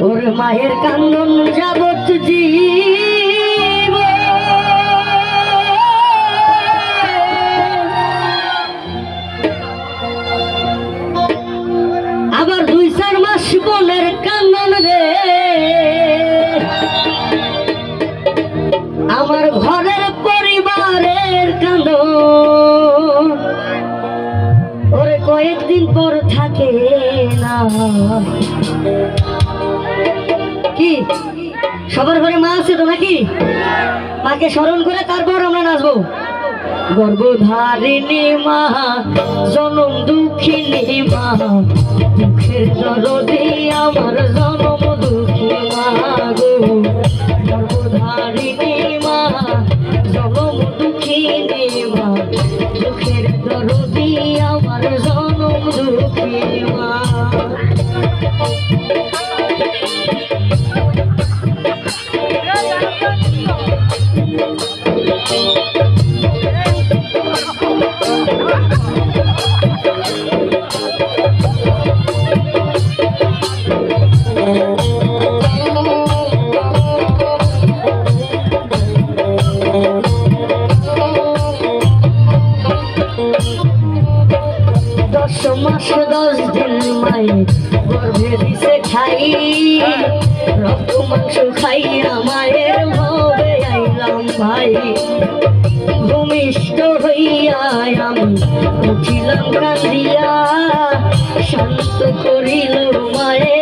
ওর মায়ের কান্দন যাবত জীব। আবার দুই চার মাস বোনের কান্দন রে। আমার ঘরের পরিবারের কান্দন। ওরে কয়েকদিন পর থাকে না। কি? সবার ঘরে মা আছে তো নাকি? মাকে স্মরণ করে তারপর আমরা নাচবো। গর্ভধারিণী মা, জনম দুঃখিনী মা, দুঃখের দরদি আমার জনম দুঃখী মা গো। গর্ভধারিণী মা, জনম দুঃখিনী মা, দুঃখের দরদি আমার জনম দুঃখী মা। গর্ভে দিছে খাই রক্ত মাংস খাইয়া মায়ের ভবে শান্ত করিল মায়ে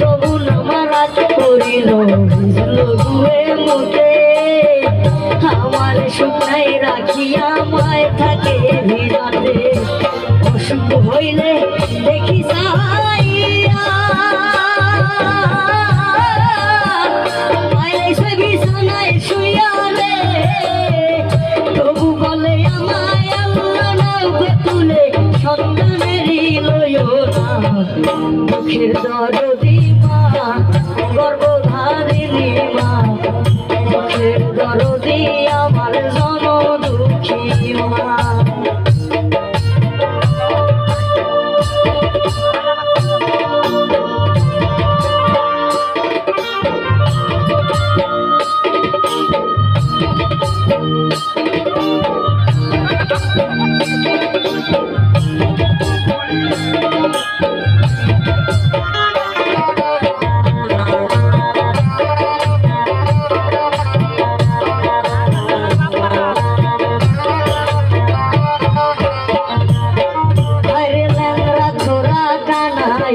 তবু নামারাজ করিল বুঝলো গুয়ে মুখে। রাখিয়া মায় থাকে ভিড়াতে অসুখ হইলে দেখি দুঃখের দরদি মা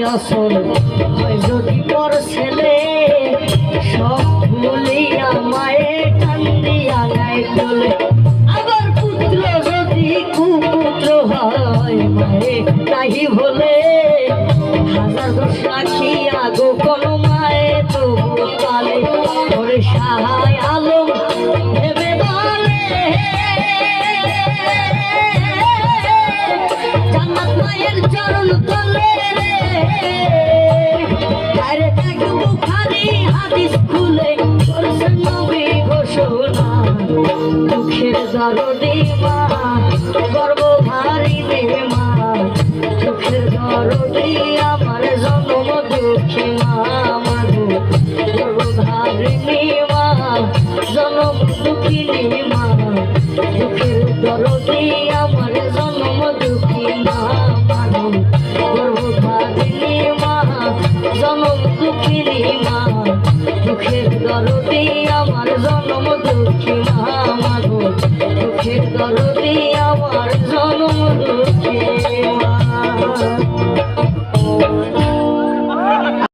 আসল যদি পর ছেলে, সব ভুলিয়া মায়ে কান্দিয়া নাই বলে আবার পুত্র যদি কুপুত্র হয় মায়ে তাহি বলে হাজার দোষ রাখিয়া গোপন মায়ে তো পালে সাহায় আলম বুখারি হাদিস খুলে করছেন নবী ঘোষণা। দুঃখের দরদি মা গর্বধারী মা। দুঃখের জন্ম দুঃখী মা আমার গর্বধারিণী মা, জন্ম দুঃখিনী মা। দুঃখের দরদি জন্ম দুঃখী দুঃখের দরদি